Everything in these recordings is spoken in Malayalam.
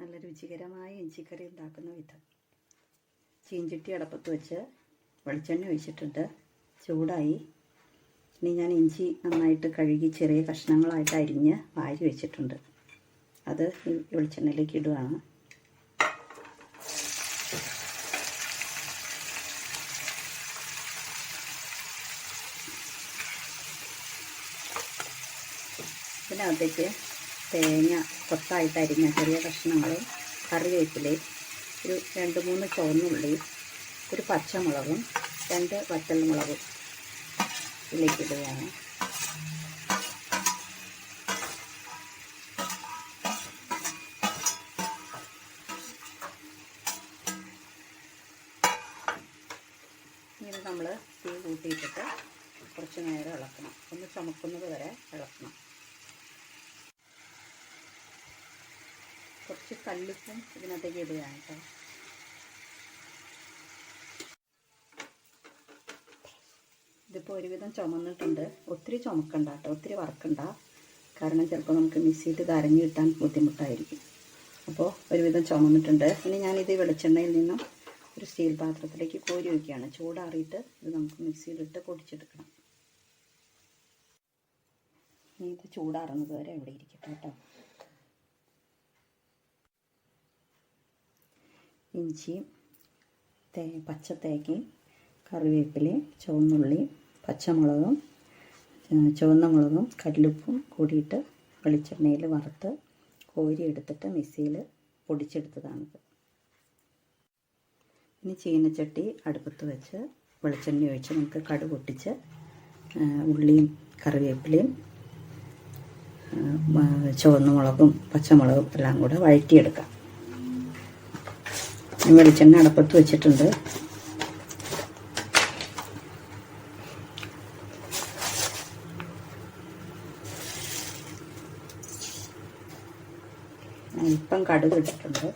നല്ല രുചികരമായ ഇഞ്ചിക്കറി ഉണ്ടാക്കുന്ന വിധം. ചീഞ്ചട്ടി അടപ്പത്ത് വെച്ച് വെളിച്ചെണ്ണ ഒഴിച്ചിട്ടുണ്ട്. ചൂടായി. ഇനി ഞാൻ ഇഞ്ചി നന്നായിട്ട് കഴുകി ചെറിയ കഷ്ണങ്ങളായിട്ട് അരിഞ്ഞ് വാരി വെച്ചിട്ടുണ്ട്. അത് ഈ വെളിച്ചെണ്ണയിലേക്ക് ഇടുകയാണ് പിന്നെ ഇതിനകത്തേക്ക് തേങ്ങ കൊത്തായിട്ട് അരിഞ്ഞ ചെറിയ കഷ്ണങ്ങൾ കറിവേപ്പിലയും ഒരു രണ്ട് മൂന്ന് ചുവന്നുള്ളി ഒരു പച്ചമുളകും രണ്ട് വറ്റൽമുളകും ഇതിലേക്ക് ഇടുകയാണ്. ഇങ്ങനെ നമ്മൾ തീ കൂട്ടിയിട്ടിട്ട് കുറച്ച് നേരം ഇളക്കണം. ഒന്ന് ചുമക്കുന്നത് വരെ ഇളക്കണം. കുറച്ച് കല്ലുപ്പും ഇതിനകത്തേക്ക് ഇടുകയാണ് കേട്ടോ. ഇതിപ്പോൾ ഒരുവിധം ചുമന്നിട്ടുണ്ട്. ഒത്തിരി ചുമക്കണ്ട കേട്ടോ ഒത്തിരി വറക്കണ്ട. കാരണം ചിലപ്പോൾ നമുക്ക് മിക്സിയിട്ട് ഇത് അരഞ്ഞു കിട്ടാൻ ബുദ്ധിമുട്ടായിരിക്കും. അപ്പോൾ ഒരുവിധം ചുമന്നിട്ടുണ്ട്. ഇനി ഞാനിത് വെളിച്ചെണ്ണയിൽ നിന്നും ഒരു സ്റ്റീൽ പാത്രത്തിലേക്ക് കോരി വയ്ക്കുകയാണ് ചൂടാറിയിട്ട് ഇത് നമുക്ക് മിക്സിയിലിട്ട് പൊടിച്ചെടുക്കണം. ഇത് ചൂടാറുന്നത് വരെ ഇവിടെ ഇരിക്കട്ടെ കേട്ടോ. ഇഞ്ചിയും തേ പച്ചത്തേക്കയും കറിവേപ്പിലയും ചുവന്നുള്ളിയും പച്ചമുളകും ചുവന്ന മുളകും കല്ലുപ്പും കൂടിയിട്ട് വെളിച്ചെണ്ണയിൽ വറുത്ത് കോരി എടുത്തിട്ട് മിക്സിയിൽ പൊടിച്ചെടുത്തതാണിത്. ഇനി ചീനച്ചട്ടി അടുപ്പത്ത് വെച്ച് വെളിച്ചെണ്ണ ഒഴിച്ച് നമുക്ക് കടു പൊട്ടിച്ച് ഉള്ളിയും കറിവേപ്പിലയും ചുവന്ന മുളകും പച്ചമുളകും എല്ലാം കൂടെ വഴറ്റിയെടുക്കാം. വെളിച്ചെണ്ണ അടപ്പത്ത് വെച്ചിട്ടുണ്ട്. അല്പം കടുക് ഇട്ടിട്ടുണ്ട്.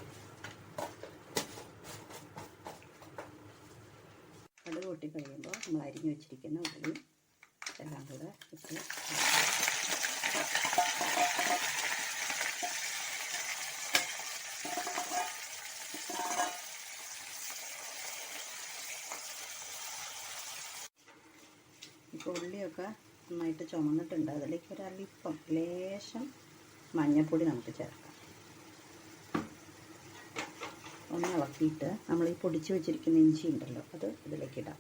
കടുക് പൊട്ടി കഴിയുമ്പോൾ നമ്മൾ അരിഞ്ഞു വെച്ചിരിക്കുന്ന ഉള്ളി എല്ലാം കൂടെ ഇട്ട് ഇപ്പോൾ ഉള്ളിയൊക്കെ നന്നായിട്ട് ചുമന്നിട്ടുണ്ട്. അതിലേക്ക് ഒരു അല്പം ലേശം മഞ്ഞൾപ്പൊടി നമുക്ക് ചേർക്കാം. ഒന്ന് ഇളക്കിയിട്ട് നമ്മൾ ഈ പൊടിച്ച് വെച്ചിരിക്കുന്ന ഇഞ്ചി ഉണ്ടല്ലോ അത് ഇതിലേക്ക് ഇടാം.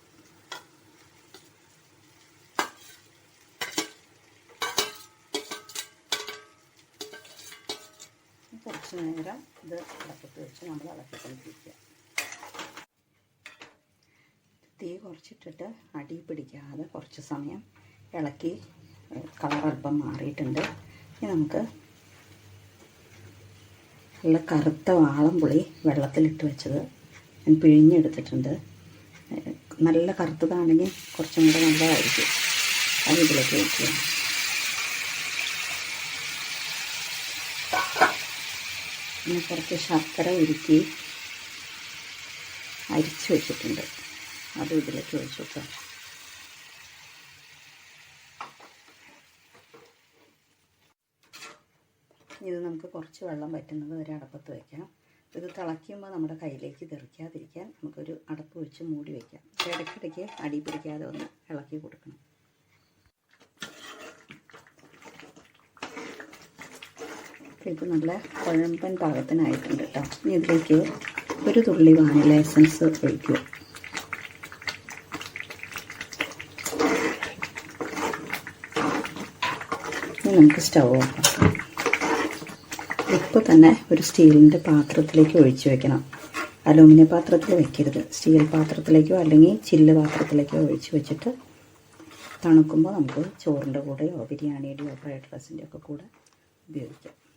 കുറച്ച് നേരം ഇത് ഇളക്കത്ത് വെച്ച് നമ്മൾ ഇളക്കിക്കൊണ്ടിരിക്കുക. തീ കുറച്ചിട്ടിട്ട് അടി പിടിക്കാതെ കുറച്ച് സമയം ഇളക്കി കളർ അല്പം മാറിയിട്ടുണ്ട്. ഇനി നമുക്ക് നല്ല കറുത്ത വാളംപുളി വെള്ളത്തിലിട്ട് വെച്ചത് ഞാൻ പിഴിഞ്ഞെടുത്തിട്ടുണ്ട്. നല്ല കറുത്തതാണെങ്കിൽ കുറച്ചും കൂടെ നല്ലതായിരിക്കും. അത് ഇതിലേക്ക് വയ്ക്കുക പിന്നെ കുറച്ച് ശർക്കര ഉരുക്കി അരിച്ചു വെച്ചിട്ടുണ്ട്. അത് ഇതിലേക്ക് ഒഴിച്ചു വെക്കാം ഇത് നമുക്ക് കുറച്ച് വെള്ളം പറ്റുന്നത് വരെ അടപ്പത്ത് വയ്ക്കാം ഇത് തിളയ്ക്കുമ്പോൾ നമ്മുടെ കയ്യിലേക്ക് തെറിക്കാതിരിക്കാൻ നമുക്കൊരു അടപ്പ് വെച്ച് മൂടി വയ്ക്കാം ഇടയ്ക്കിടയ്ക്ക് അടി പിടിക്കാതെ ഒന്ന് ഇളക്കി കൊടുക്കണം. ഇത് നല്ല കുഴമ്പൻ പാകത്തിനായിട്ടുണ്ട് കേട്ടോ. ഇനി ഇതിലേക്ക് ഒരു തുള്ളി വാനില എസൻസ് ഒഴിക്കുക ഇനി നമുക്ക് സ്റ്റൗ ഓഫാക്കാം ഇപ്പോൾ തന്നെ ഒരു സ്റ്റീലിന്റെ പാത്രത്തിലേക്ക് ഒഴിച്ചു വെക്കണം. അലൂമിനിയം പാത്രത്തിൽ വെക്കരുത്. സ്റ്റീൽ പാത്രത്തിലേക്കോ അല്ലെങ്കിൽ ചില്ല് പാത്രത്തിലേക്കോ ഒഴിച്ച് വെച്ചിട്ട് തണുക്കുമ്പോൾ നമുക്ക് ചോറിന്റെ കൂടെയോ ബിരിയാണിയുടെയോ ഫ്രൈഡ് റൈസിന്റെ ഒക്കെ കൂടെ ഉപയോഗിക്കാം.